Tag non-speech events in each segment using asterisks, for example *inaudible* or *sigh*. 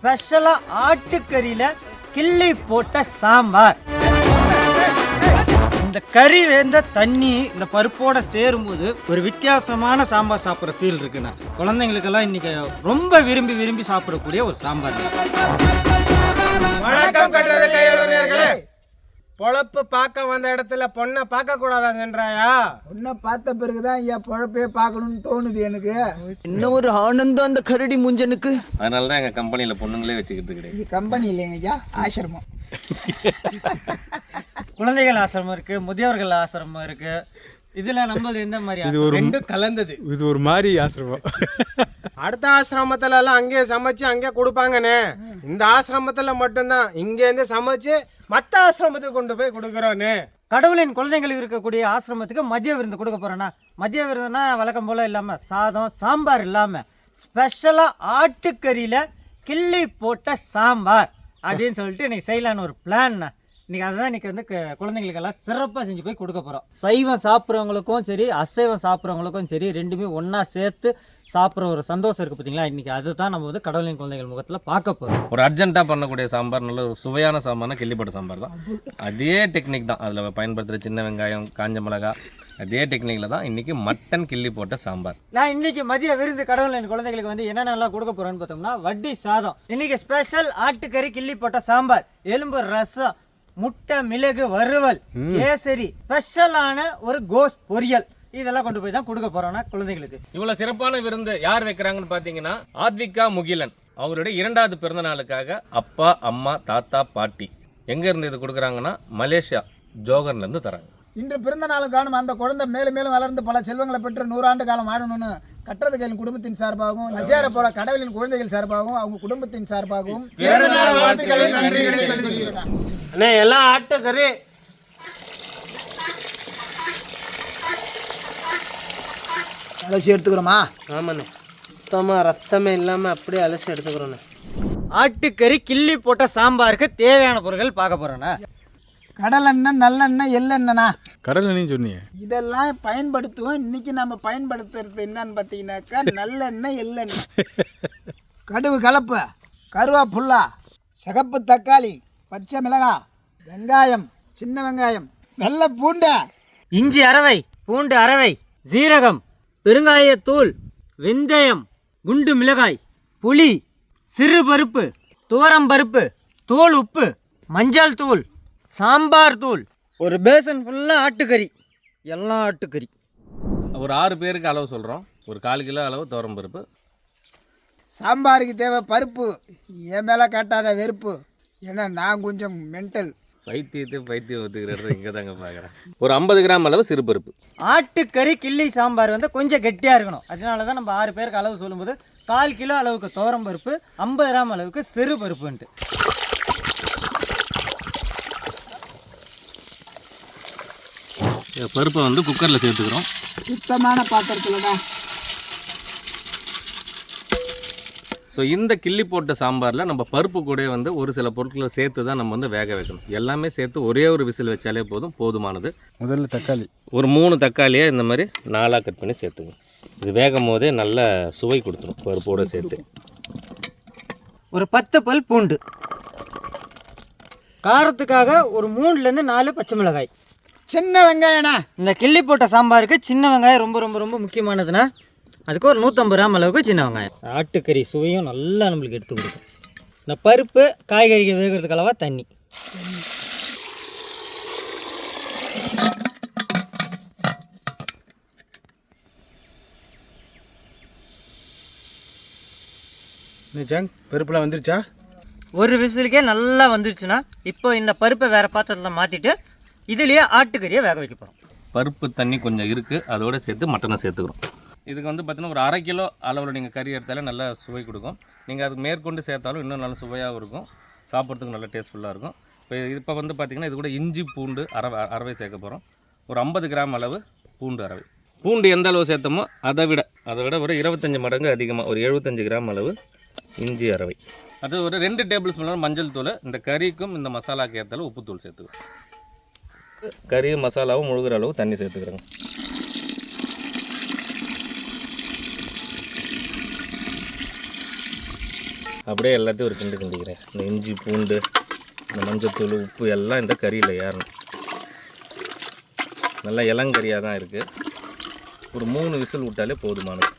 ஸ்பெஷலாக ஆட்டுக்கறியில் கிள்ளி போட்ட சாம்பார். இந்த கறி வேந்த தண்ணி இந்த பருப்போட சேரும்போது ஒரு வித்தியாசமான சாம்பார் சாப்பிட்ற ஃபீல் இருக்குண்ணா. குழந்தைங்களுக்கெல்லாம் இன்னைக்கு ரொம்ப விரும்பி விரும்பி சாப்பிடக்கூடிய ஒரு சாம்பார். வணக்கம் கட்டுறது பொழப்பு பார்க்க வந்த இடத்துல பொண்ணை பார்க்க கூடாதா சென்றாயா? உன்னை பார்த்த பிறகுதான் ஐயா பொழப்பே பார்க்கணும்னு தோணுது எனக்கு. என்ன ஒரு ஆனந்தம் அந்த கரடி முஞ்சனுக்கு? அதனால தான் எங்கள் கம்பெனியில் பொண்ணுங்களே வச்சுக்கிறது கிடையாது இது கம்பெனி இல்லைங்க ஐயா ஆசிரமம். *laughs* குழந்தைகள் ஆசிரமம் இருக்கு முதியோர்கள் ஆசிரமம் இருக்கு. இதுல நம்மளது எந்த மாதிரி ஆசிரமம்? ரெண்டும் கலந்தது. இது ஒரு மாதிரி ஆசிரமம். *laughs* அடுத்த ஆசிரமத்துல எல்லாம் அங்கேயே சமைச்சு அங்கேயே கொடுப்பாங்கண்ணே. இந்த ஆசிரமத்துல மட்டும்தான் இங்கேருந்து சமைச்சு மற்ற ஆசிரமத்துக்கு கொண்டு போய் கொடுக்குறோன்னு. கடவுளின் குழந்தைங்களுக்கு இருக்கக்கூடிய ஆசிரமத்துக்கு மதிய விருந்து கொடுக்க போறேன்னா மதிய விருந்துனா வழக்கம் போல இல்லாமல் சாதம் சாம்பார் இல்லாமல் ஸ்பெஷலாக ஆட்டுக்கறியில் கிள்ளி போட்ட சாம்பார் அப்படின்னு சொல்லிட்டு இன்னைக்கு செய்யலான்னு ஒரு பிளான்ண்ணா இன்னைக்கு அதுதான் இன்னைக்கு வந்து குழந்தைங்களுக்கெல்லாம் சிறப்பாக செஞ்சு போய் கொடுக்க போகிறோம் சைவம் சாப்பிட்றவங்களுக்கும் சரி அசைவம் சாப்பிட்றவங்களுக்கும் சரி ரெண்டுமே ஒன்றா சேர்த்து சாப்பிட்ற ஒரு சந்தோஷம் இருக்குது பார்த்தீங்களா இன்னைக்கு அதுதான் நம்ம வந்து கடவுளின் குழந்தைகள் முகத்தில் பார்க்க போகிறோம் ஒரு அர்ஜென்ட்டாக பண்ணக்கூடிய சாம்பார் நல்ல ஒரு சுவையான சாம்பார்னா கிள்ளிப்பட்ட சாம்பார் தான். அதே டெக்னிக் தான் அதில் பயன்படுத்துகிற சின்ன வெங்காயம் காஞ்ச மிளகா. அதே டெக்னிக்கில் தான் இன்றைக்கி மட்டன் கிள்ளி போட்ட சாம்பார். நான் இன்னைக்கு மதிய விருந்து கடவுளின் குழந்தைகளுக்கு வந்து என்னென்னலாம் கொடுக்க போறேன்னு பார்த்தோம்னா வட்டி சாதம். இன்னைக்கு ஸ்பெஷல் ஆட்டுக்கறி கிள்ளி போட்ட சாம்பார். எலும்பு ரசம் முட்டை மிளகு வறுவல் கேசரி ஸ்பெஷலான ஒரு கோஸ் பொரியல். இதெல்லாம் கொண்டு போய் தான் கொடுக்க போறோம்னா குழந்தைகளுக்கு. இவ்வளோ சிறப்பான விருந்து யார் வைக்கிறாங்கன்னு பார்த்தீங்கன்னா ஆத்விகா முகிலன். அவருடைய இரண்டாவது பிறந்த நாளுக்காக அப்பா அம்மா தாத்தா பாட்டி எங்கேருந்து இது கொடுக்குறாங்கன்னா மலேசியா ஜோகர்லேருந்து தராங்க. இன்று பிறந்த நாள் காணும் அந்த குழந்தை மேலும் மேலும் வளர்ந்து பல செல்வங்களை பெற்று நூறாண்டு காலம் ஆடணும்னு கட்டுறது கையின் குடும்பத்தின் சார்பாகவும் நசியார போற கடவுளின் குழந்தைகள் சார்பாகவும் அவங்க குடும்பத்தின் சார்பாகவும். அண்ணே எல்லாம் ஆட்டுக்கறி அலசி எடுத்துக்கிறோமா? ஆமாண்ணே. சுத்தமாக ரத்தமே இல்லாமல் அப்படியே அலசி எடுத்துக்கிறோண்ணே. ஆட்டுக்கறி கிள்ளி போட்ட சாம்பாருக்கு தேவையான பொருட்கள் பார்க்க போறோம்னா கடலெண்ணெய் நல்லெண்ணெய் எள்ளெண்ணெய்ண்ணா. கடல் எண்ணெய்னு சொன்னீங்க இதெல்லாம் பயன்படுத்துவோம். இன்னைக்கு நம்ம பயன்படுத்துறது என்னன்னு பார்த்தீங்கன்னாக்கா நல்லெண்ணெய் எள்ளெண்ணெய். கடுகு கலப்பு கருவேப்புல்லா சிகப்பு தக்காளி பச்சை மிளகாய் வெங்காயம் சின்ன வெங்காயம் வெள்ளை பூண்டை. இஞ்சி அரவை பூண்டு அரவை சீரகம் பெருங்காயத்தூள் வெந்தயம் குண்டு மிளகாய் புளி சிறு பருப்பு துவரம் பருப்பு தூள் உப்பு மஞ்சள் தூள் சாம்பார் தூள் ஒரு பேசன் ஃபுல்லாக ஆட்டுக்கறி எல்லாம் ஆட்டுக்கறி. ஒரு ஆறு பேருக்கு அளவு சொல்கிறோம் ஒரு கால் கிலோ அளவு துவரம் பருப்பு. சாம்பாருக்கு தேவை பருப்பு. என் மேலே காட்டாத வெறுப்பு. ஏன்னா நான் கொஞ்சம் மென்டல் பைத்தியத்தை பைத்தியம் ஒத்துக்கிறது இங்கே தாங்க பார்க்குறேன் ஒரு ஐம்பது கிராம் அளவு சிறுபருப்பு ஆட்டுக்கறி கிள்ளி சாம்பார் வந்து கொஞ்சம் கெட்டியாக இருக்கணும். அதனால தான் நம்ம ஆறு பேருக்கு அளவு சொல்லும்போது கால் கிலோ அளவுக்கு துவரம் பருப்பு ஐம்பது கிராம் அளவுக்கு சிறு பருப்புன்ட்டு. பருப்பை வந்து குக்கரில் சேர்த்துக்கிறோம். சுத்தமான பாத்திரத்தில் தான் ஸோ இந்த கிள்ளி போட்ட சாம்பாரில் நம்ம பருப்பு கூட வந்து ஒரு சில பொருட்களை சேர்த்து தான் நம்ம வந்து வேக வைக்கணும். எல்லாமே சேர்த்து ஒரே ஒரு விசில் வச்சாலே போதும் போதுமானது. முதல்ல தக்காளி. ஒரு மூணு தக்காளியை இந்த மாதிரி நாலாக கட் பண்ணி சேர்த்துங்க இது வேகும் போதே நல்ல சுவை கொடுத்துரும் பருப்போடு சேர்த்து. ஒரு பத்து பல் பூண்டு. காரத்துக்காக ஒரு மூணுலேருந்து நாலு பச்சை மிளகாய். சின்ன வெங்காயண்ணா. இந்த கிள்ளி போட்ட சாம்பாருக்கு சின்ன வெங்காயம் ரொம்ப ரொம்ப ரொம்ப முக்கியமானதுன்னா அதுக்கு ஒரு நூற்றம்பது கிராம் அளவுக்கு சின்ன வெங்காயம். ஆட்டுக்கறி சுவையும் நல்லா நம்மளுக்கு எடுத்து கொடுக்கும். இந்த பருப்பு காய்கறிக்கு வேகிறதுக்கு அளவா தண்ணி. ஜாங் பருப்புலாம் வந்துருச்சா? ஒரு விசிலுக்கே நல்லா வந்துருச்சுன்னா இப்போ இந்த பருப்பை வேறு பாத்திரத்தில் மாற்றிட்டு இதுலேயே ஆட்டுக்கறியை வேக வைக்க போகிறோம் பருப்பு தண்ணி கொஞ்சம் இருக்குது அதோடு சேர்த்து மட்டனை சேர்த்துக்கிறோம். இதுக்கு வந்து பார்த்தீங்கன்னா ஒரு அரை கிலோ அளவில் நீங்கள் கறி எடுத்தாலே நல்ல சுவை கொடுக்கும். நீங்கள் அதுக்கு மேற்கொண்டு சேர்த்தாலும் இன்னும் நல்ல சுவையாகவும் இருக்கும். சாப்பிட்றதுக்கு நல்ல டேஸ்ட்ஃபுல்லாக இருக்கும். இப்போ இப்போ வந்து பார்த்திங்கன்னா இது கூட இஞ்சி பூண்டு அரவை அரவை சேர்க்க போகிறோம் ஒரு ஐம்பது கிராம் அளவு பூண்டு அரவை. பூண்டு எந்த அளவு சேர்த்தோமோ அதை விட அதை விட ஒரு இருபத்தஞ்சி மடங்கு அதிகமாக ஒரு எழுபத்தஞ்சு கிராம் அளவு இஞ்சி அரவை. அது ஒரு ரெண்டு டேபிள் ஸ்பூன் மஞ்சள் தூள். இந்த கறிக்கும் இந்த மசாலாக்கு ஏற்றாலும் உப்புத்தூள் சேர்த்துக்கணும் கறி மசாலாவும் முழுகிற அளவு தண்ணி சேர்த்துக்கிறேங்க. அப்படியே எல்லாத்தையும் ஒரு கிண்டு கிண்டிக்கிறேன். இந்த இஞ்சி பூண்டு இந்த மஞ்சத்தூள் உப்பு எல்லாம் இந்த கறியில் ஏறணும். நல்லா இளங்கறியாக தான் இருக்குது ஒரு மூணு விசில் விட்டாலே போதுமானது.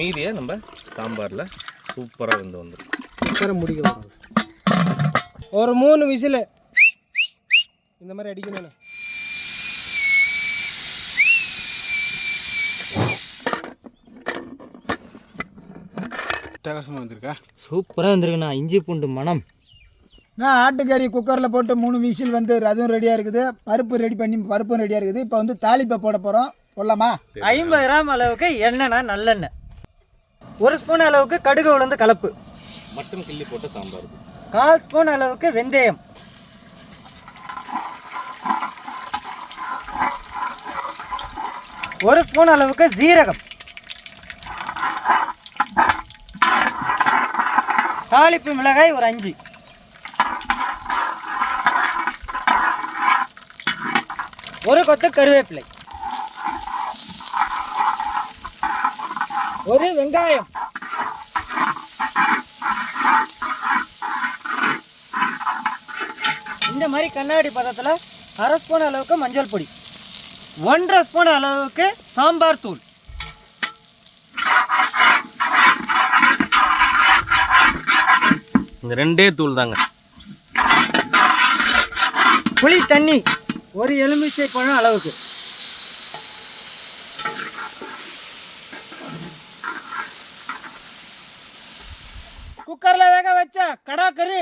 மீதியை நம்ம சாம்பாரில் சூப்பராக வந்து வந்துடும் முடிக்க ஒரு மூணு விசிலு. இந்த மாதிரி அடிக்கணும். அட்டகாசமாக வந்திருக்கா? சூப்பராக வந்திருக்குண்ணா இஞ்சி பூண்டு மனம் நான் ஆட்டுக்கறி குக்கரில் போட்டு மூணு விசில் வந்து அதுவும் ரெடியாக இருக்குது. பருப்பு ரெடி பண்ணி பருப்பும் ரெடியாக இருக்குது. இப்போ வந்து தாளிப்பை போட போகிறோம் போடலாமா? ஐம்பது கிராம் அளவுக்கு எண்ணெய்னா நல்லெண்ணெய். ஒரு ஸ்பூன் அளவுக்கு கடுகு உளுந்து கலப்பு. மட்டன் கிள்ளி போட்ட சாம்பார். கால் ஸ்பூன் அளவுக்கு வெந்தயம். ஒரு ஸ்பூன் அளவுக்கு ஜீரகம். தாளிப்பு மிளகாய் ஒரு அஞ்சு. ஒரு கொத்து கருவேப்பிலை. ஒரு வெங்காயம். இந்த மாதிரி கண்ணாடி பதத்தில் அரை ஸ்பூன் அளவுக்கு மஞ்சள் பொடி. ஒன்றரை ஸ்பூன் அளவுக்கு சாம்பார் தூள். இந்த ரெண்டே தூள் தாங்க. புளி தண்ணி ஒரு எலுமிச்சை பழம் அளவுக்கு. குக்கரில் வேக வச்ச கடா கறி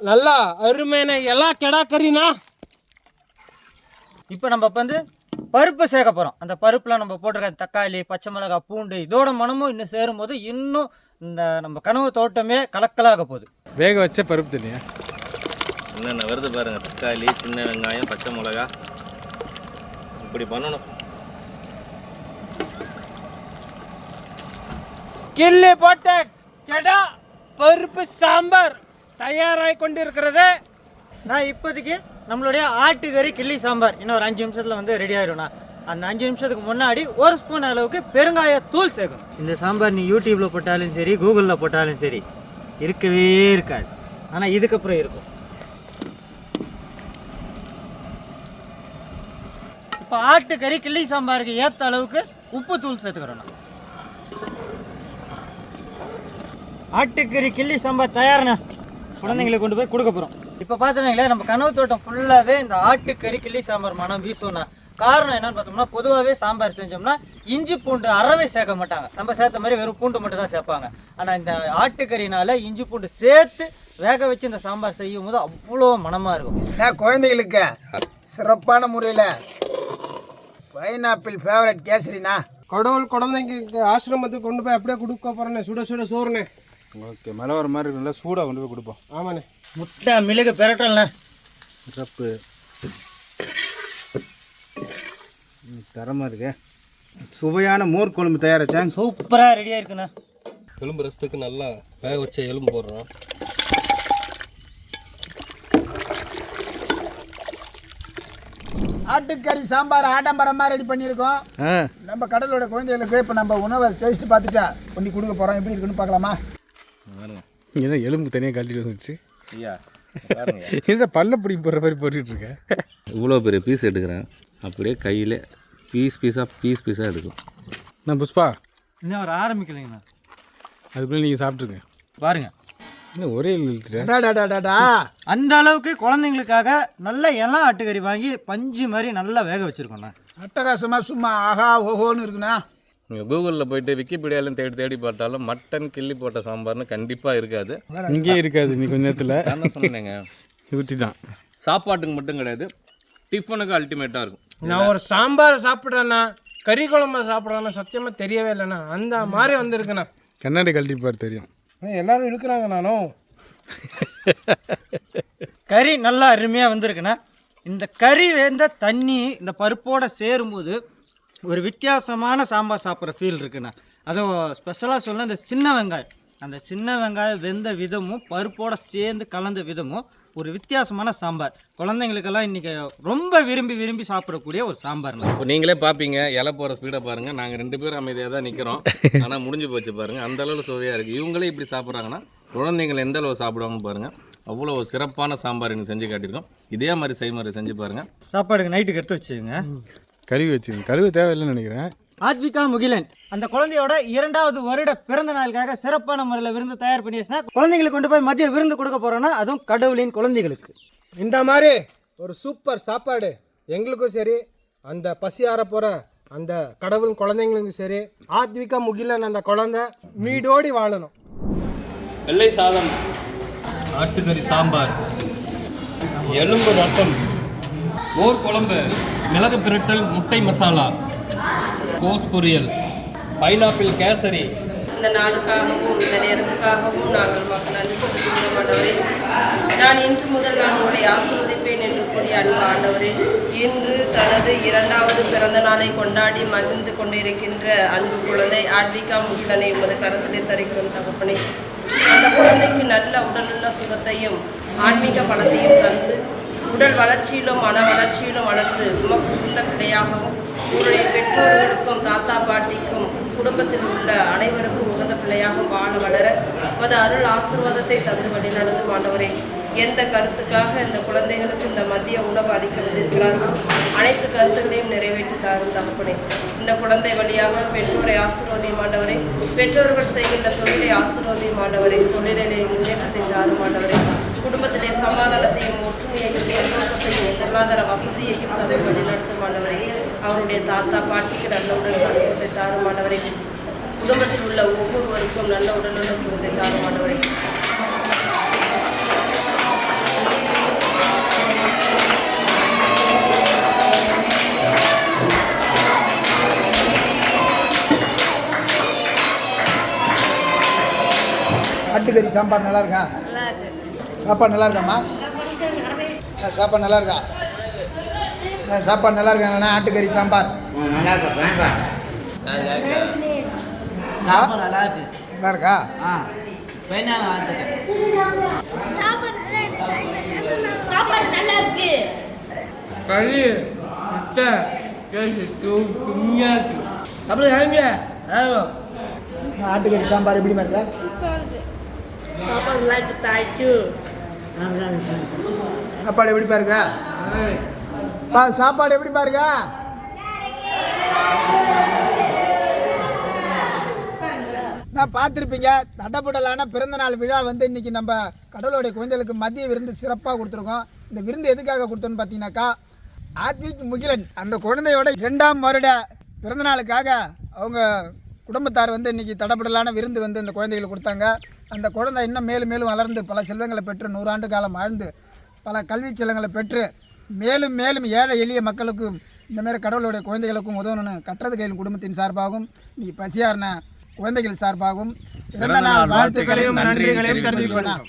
நல்லா அருமையான எல்லா கெடா கறினா இப்போ நம்ம வந்து பருப்பு சேர்க்க போகிறோம் அந்த பருப்பில் நம்ம போட்டிருக்க தக்காளி பச்சை மிளகாய் பூண்டு இதோட மனமும் இன்னும் சேரும்போது இன்னும் இந்த நம்ம கனவு தோட்டமே கலக்கலாக போகுது. வேக வச்ச பருப்பு தண்ணியா? என்னென்ன வருது பாருங்கள் தக்காளி சின்ன வெங்காயம் பச்சை மிளகா இப்படி பண்ணணும். கிள்ளி போட்ட கெடா பருப்பு சாம்பார். தயாராகி கொண்டிருக்கிறது. நான் இப்போதைக்கு நம்மளுடைய ஆட்டுக்கறி கிள்ளி சாம்பார். இன்னும் ஒரு அஞ்சு நிமிஷத்தில் வந்து ரெடி ஆயிடும்ண்ணா அந்த அஞ்சு நிமிஷத்துக்கு முன்னாடி ஒரு ஸ்பூன் அளவுக்கு பெருங்காய தூள் சேர்க்கும் இந்த சாம்பார் நீ யூடியூப்பில் போட்டாலும் சரி கூகுளில் போட்டாலும் சரி இருக்கவே இருக்காது. ஆனால் இதுக்கப்புறம் இருக்கும். இப்போ ஆட்டுக்கறி கிள்ளி சாம்பாருக்கு ஏற்ற அளவுக்கு உப்பு தூள் சேர்த்துக்கிறோம் நான் ஆட்டுக்கறி கிள்ளி சாம்பார் தயார்ண்ணா. குழந்தைங்களுக்கு கொண்டு போய் கொடுக்க போகிறோம் இப்போ பார்த்துருங்களேன் நம்ம கனவு தோட்டம் ஃபுல்லாகவே இந்த ஆட்டுக்கறி கிள்ளி சாம்பார் மனம் வீசும்ண்ணா காரணம் என்னன்னு பார்த்தோம்னா பொதுவாகவே சாம்பார் செஞ்சோம்னா இஞ்சி பூண்டு அறவே சேர்க்க மாட்டாங்க. நம்ம சேர்த்த மாதிரி வெறும் பூண்டு மட்டும் தான் சேர்ப்பாங்க. ஆனால் இந்த ஆட்டுக்கறினால இஞ்சி பூண்டு சேர்த்து வேக வச்சு இந்த சாம்பார் செய்யும் போது அவ்வளோ மனமாக இருக்கும். நான் குழந்தைகளுக்கு? சிறப்பான முறையில் பைனாப்பிள் ஃபேவரட் கேசரிண்ணா கடவுள் குழந்தைங்களுக்கு ஆசிரமத்துக்கு கொண்டு போய் அப்படியே கொடுக்க போறேன்னு சுட சுட சோறுனே. ஓகே மழை வர மாதிரி நல்லா சூடாக கொண்டு போய் கொடுப்போம். ஆமாண்ணே. முட்டை மிளகு பெரட்டல்ண்ணே. சிறப்பு தரமாக இருக்கே. சுவையான மோர் குழம்பு தயாரிச்சாங்க சூப்பராக ரெடியாக இருக்குண்ணா எலும்பு ரசத்துக்கு நல்லா வேக வச்ச எலும்பு போடுறோம். ஆட்டுக்கறி சாம்பார் ஆடம்பரமாக ரெடி பண்ணியிருக்கோம். ஆ. நம்ம கடலோட குழந்தைகளுக்கு இப்போ நம்ம உணவை டேஸ்ட் பார்த்துட்டா பண்ணி கொடுக்க போகிறோம் எப்படி இருக்குன்னு பார்க்கலாமா? இங்கே தான் எலும்பு தனியாக கழட்டிட்டு வந்துச்சு ஐயா என்ன பல்ல பிடி போடுற மாதிரி போட்டுட்டு இருக்கேன் இவ்வளோ பெரிய பீஸ் எடுக்கிறேன். அப்படியே கையில் பீஸ் பீஸாக பீஸ் பீஸாக எடுக்கும். நான் புஷ்பா. இன்னும் அவர் ஆரம்பிக்கலைங்கண்ணா அதுக்குள்ளே நீங்கள் சாப்பிட்ருங்க பாருங்க. என்ன ஒரே இழுத்துட்டேன் டாடாடாடாடா அந்த அளவுக்கு குழந்தைங்களுக்காக நல்ல இளம் ஆட்டுக்கறி வாங்கி பஞ்சு மாதிரி நல்லா வேக வச்சுருக்கோண்ணா அட்டகாசமாக சும்மா ஆஹா ஓஹோன்னு இருக்குண்ணா. நீங்கள் கூகுளில் போயிட்டு விக்கிபீடியாலும் தேடி தேடி பார்த்தாலும் மட்டன் கிள்ளி போட்ட சாம்பார்னு கண்டிப்பாக இருக்காது. இங்கேயே இருக்காது நீ கொஞ்ச நேரத்தில். தான் சொன்னேங்க? *laughs* ஊற்றிட்டான் சாப்பாட்டுக்கு மட்டும் கிடையாது டிஃபனுக்கு அல்டிமேட்டாக இருக்கும். நான் ஒரு சாம்பார் சாப்பிட்றேன்னா கறி குழம்பு சாப்பிட்றேன்னா சத்தியமாக தெரியவே இல்லைண்ணா. அந்த மாதிரி வந்திருக்குண்ணா. கண்ணாடி கழட்டி பாரு தெரியும். எல்லாரும் இழுக்கிறாங்க நானும் கறி நல்லா அருமையாக வந்திருக்குண்ணா. இந்த கறி வேந்த தண்ணி இந்த பருப்போட சேரும்போது ஒரு வித்தியாசமான சாம்பார் சாப்பிட்ற ஃபீல் இருக்குண்ணா. அதுவும் ஸ்பெஷலாக சொல்ல இந்த சின்ன வெங்காயம். அந்த சின்ன வெங்காயம் வெந்த விதமும் பருப்போட சேர்ந்து கலந்த விதமும் ஒரு வித்தியாசமான சாம்பார். குழந்தைங்களுக்கெல்லாம் இன்றைக்கி ரொம்ப விரும்பி விரும்பி சாப்பிடக்கூடிய ஒரு சாம்பார்ண்ணா. இப்போ நீங்களே பார்ப்பீங்க இலை போகிற ஸ்பீடை பாருங்கள் நாங்கள் ரெண்டு பேரும் அமைதியாக தான் நிற்கிறோம் ஆனால் முடிஞ்சு போச்சு பாருங்கள் அந்த அளவு சுவையாக இருக்குது இவங்களே இப்படி சாப்பிட்றாங்கன்னா குழந்தைங்கள் எந்த அளவு சாப்பிடுவாங்கன்னு பாருங்கள் அவ்வளோ சிறப்பான சாம்பார் எனக்கு செஞ்சு காட்டியிருக்கோம். இதே மாதிரி செய்முறை செஞ்சு பாருங்கள் சாப்பாடுக்கு நைட்டுக்கு எடுத்து வச்சுங்க கழுவி வச்சுக்கோங்க கழுவு தேவையில்லைன்னு நினைக்கிறேன். ஆத்விகா முகிலன். அந்த குழந்தையோட இரண்டாவது வருட பிறந்த நாளுக்காக சிறப்பான முறையில் விருந்து தயார் பண்ணி வச்சுனா குழந்தைங்களுக்கு கொண்டு போய் மதிய விருந்து கொடுக்க போறோம்னா அதுவும் கடவுளின் குழந்தைகளுக்கு. இந்த மாதிரி ஒரு சூப்பர் சாப்பாடு எங்களுக்கும் சரி அந்த பசி ஆற போகிற அந்த கடவுள் குழந்தைங்களுக்கும் சரி ஆத்விகா முகிலன் அந்த குழந்தை மீடோடி வாழணும். வெள்ளை சாதம் ஆட்டுக்கறி சாம்பார் எலும்பு ரசம் மோர் குழம்பு. மிளகு பிரட்டல் முட்டை மசாலா கோஸ் பொரியல் பைனாப்பிள் கேசரி. இந்த நாளுக்காகவும் இந்த நேரத்துக்காகவும் நாங்கள் மக்கள் நன்றி செலுத்துகிறோம் ஆண்டவரே. நான் இன்று முதல் நான் உங்களை ஆசிர்வதிப்பேன் என்று கூறிய அன்பு ஆண்டவரே. இன்று தனது இரண்டாவது பிறந்த நாளை கொண்டாடி மகிழ்ந்து கொண்டிருக்கின்ற அன்பு குழந்தை ஆட்விகா முகிலனை உமது கருத்திலே தருகிறோம் தகப்பனே. அந்த குழந்தைக்கு நல்ல உடலுள்ள சுகத்தையும் ஆன்மீக பலத்தையும் தந்து உடல் வளர்ச்சியிலும் மன வளர்ச்சியிலும் வளர்ந்து உமக்கு உந்த பிள்ளையாகவும் உங்களுடைய பெற்றோர்களுக்கும் தாத்தா பாட்டிக்கும் குடும்பத்தில் உள்ள அனைவருக்கும் உகந்த பிள்ளையாகவும் வாழ வளர உமது அருள் ஆசிர்வாதத்தை தந்து வழிநடத்தும் ஆண்டவரே எந்த கருத்துக்காக இந்த குழந்தைகளுக்கு இந்த மதிய உணவு அளிக்க அனைத்து கருத்துக்களையும் நிறைவேற்றி தாரும் தகப்பனே. இந்த குழந்தை வழியாக பெற்றோரை ஆசீர்வாதியும் ஆண்டவரே. பெற்றோர்கள் செய்கின்ற தொழிலை ஆசீர்வாதியும் ஆண்டவரே. தொழிலிலே முன்னேற்றத்தை தாரும் ஆண்டவரே. குடும்பத்திலே சமாதானத்தையும் ஒற்றுமையையும் சந்தோஷத்தையும் பொருளாதார வசதியையும் தந்து வழிநடத்தும் அவருடைய தாத்தா பாட்டிக்கு நல்ல உடல் சுகத்தை தாரும் ஆண்டவரே. குடும்பத்தில் உள்ள ஒவ்வொருவருக்கும் நல்ல உடலுள்ள சுகத்தை தாரும் ஆண்டவரே. ஆட்டுக்கறி சாம்பார் நல்லா இருக்கா. சாப்பாடு நல்லா இருக்காம்மா ஆ, சாப்பாடு நல்லா இருக்கா ஆ, சாப்பாடு நல்லா இருக்காங்கண்ணா ஆட்டுக்கறி சாம்பார். சாப்பாடு நல்லா இருக்கு நல்லா இருக்கா ஆ நல்லா இருக்கு கறி முட்டை அப்படி ஹேங்க ஆட்டுக்கறி சாம்பார் எப்படிமா இருக்கா? சாப்பாடு நல்லா இருக்கு தேங்க்யூ சாப்பாடு எப்படி பாருங்க? பா சாப்பாடு எப்படி பாருங்க? நான் பார்த்துருப்பீங்க தடபுடலான பிறந்தநாள் விழா வந்து இன்றைக்கி நம்ம கடவுளுடைய குழந்தைகளுக்கு மதிய விருந்து சிறப்பாக கொடுத்துருக்கோம். இந்த விருந்து எதுக்காக கொடுத்தோன்னு பார்த்தீங்கன்னாக்கா ஆத்விக் முகிலன் அந்த குழந்தையோட இரண்டாம் வருட பிறந்தநாளுக்காக அவங்க குடும்பத்தார் வந்து இன்னைக்கு தடபுடலான விருந்து வந்து இந்த குழந்தைகளுக்கு கொடுத்தாங்க. அந்த குழந்தை இன்னும் மேலும் மேலும் வளர்ந்து பல செல்வங்களை பெற்று நூறாண்டு காலம் வாழ்ந்து பல கல்வி செல்வங்களை பெற்று மேலும் மேலும் ஏழை எளிய மக்களுக்கும் இந்த மாதிரி கடவுளுடைய குழந்தைகளுக்கும் உதவணும்னு கட்டுறது கையில் குடும்பத்தின் சார்பாகவும் நீ பசியாரின குழந்தைகள் சார்பாகவும் பிறந்த நாள் வாழ்த்துக்களையும் நன்றிகளையும் தெரிவிக்கணும்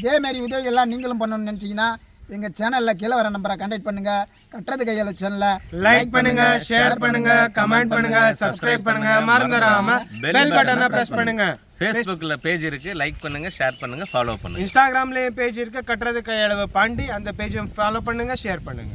இதே மாதிரி உதவிகள்லாம் நீங்களும் பண்ணணும்னு நினச்சிங்கன்னா எங்கள் சேனலில் கீழே வர நம்பரை கான்டாக்ட் பண்ணுங்கள் கட்டுறது கையில் சேனலை லைக் பண்ணுங்க ஷேர் பண்ணுங்க கமெண்ட் பண்ணுங்க சப்ஸ்கிரைப் பண்ணுங்க. மறந்துடாம பெல் பட்டனை பிரஸ் பண்ணுங்க. ஃபேஸ்புக்கில் பேஜ் இருக்குது லைக் பண்ணுங்கள் ஷேர் பண்ணுங்கள் ஃபாலோ பண்ணுங்கள் இன்ஸ்டாகிராம்லேயும் பேஜ் இருக்கு. கட்டுறது கையளவு பாண்டி. அந்த பேஜை ஃபாலோ பண்ணுங்கள் ஷேர் பண்ணுங்கள்